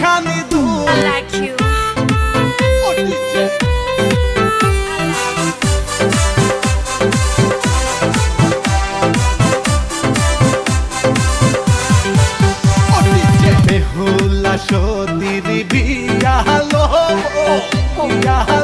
খানি দু I like you. Behula সতীর বিয়ালো বিয়ালো। সাবান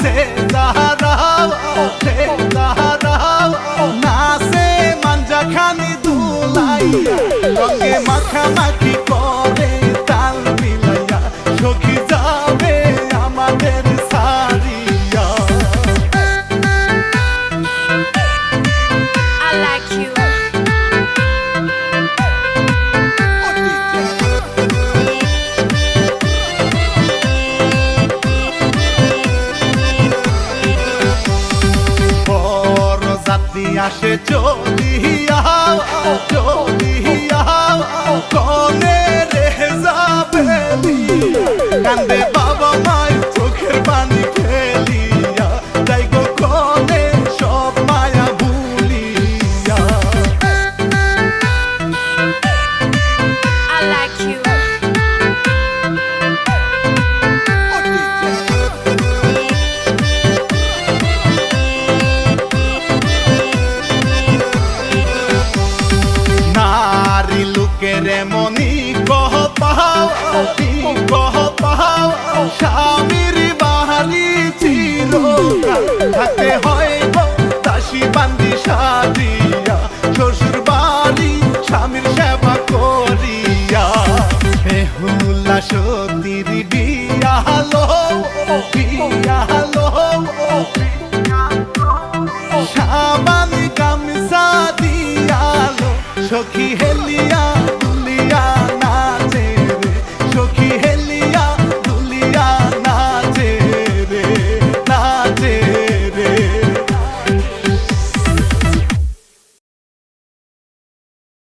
সে দাঁড়াও সে দাঁড়াও নাচে মাঞ্জা খানি দুলাইয়া রঙে মাখামাখি করে আসে চলিয়া চলিয়া কহ পাও কহ পাও স্বামীর বাহারি চির থাকতে হয় গো বান্দি সাজিয়া, শ্বশুর বাড়ি স্বামীর সেবা করিয়া। বেহুলা সতীর বিয়ালো বিয়ালো সাবান গামছা দিয়ালো, সখী হেলিয়া